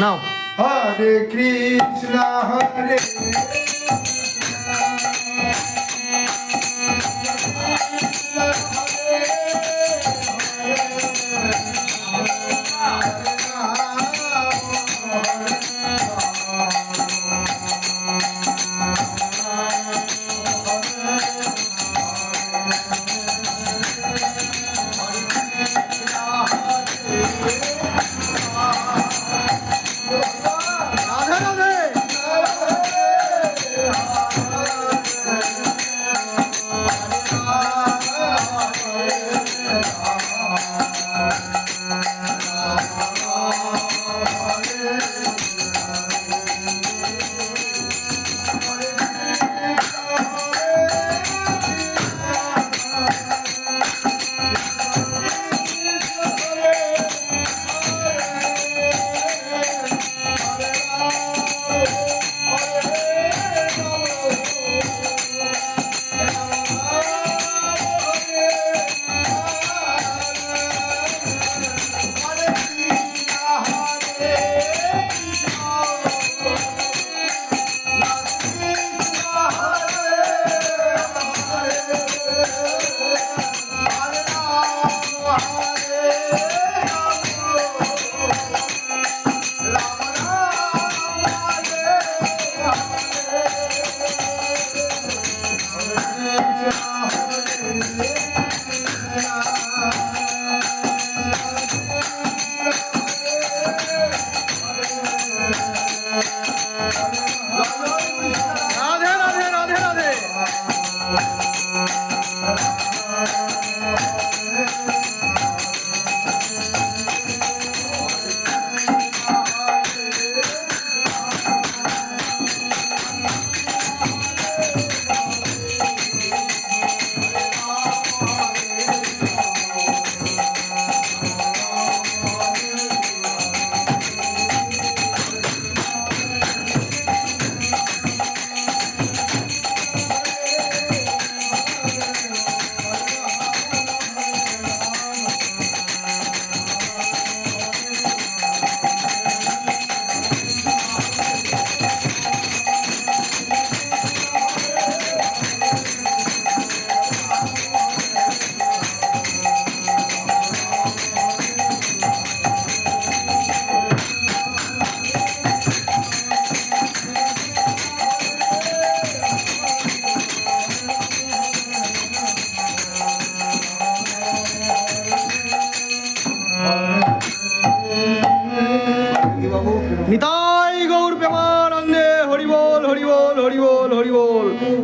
নাও। হরে Krishna হরে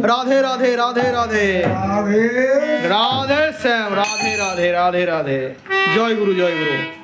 Radhe Radhe Radhe Radhe. Radhe. শ্যাম Radhe Radhe Radhe Radhe. জয় গুরু জয় গুরু।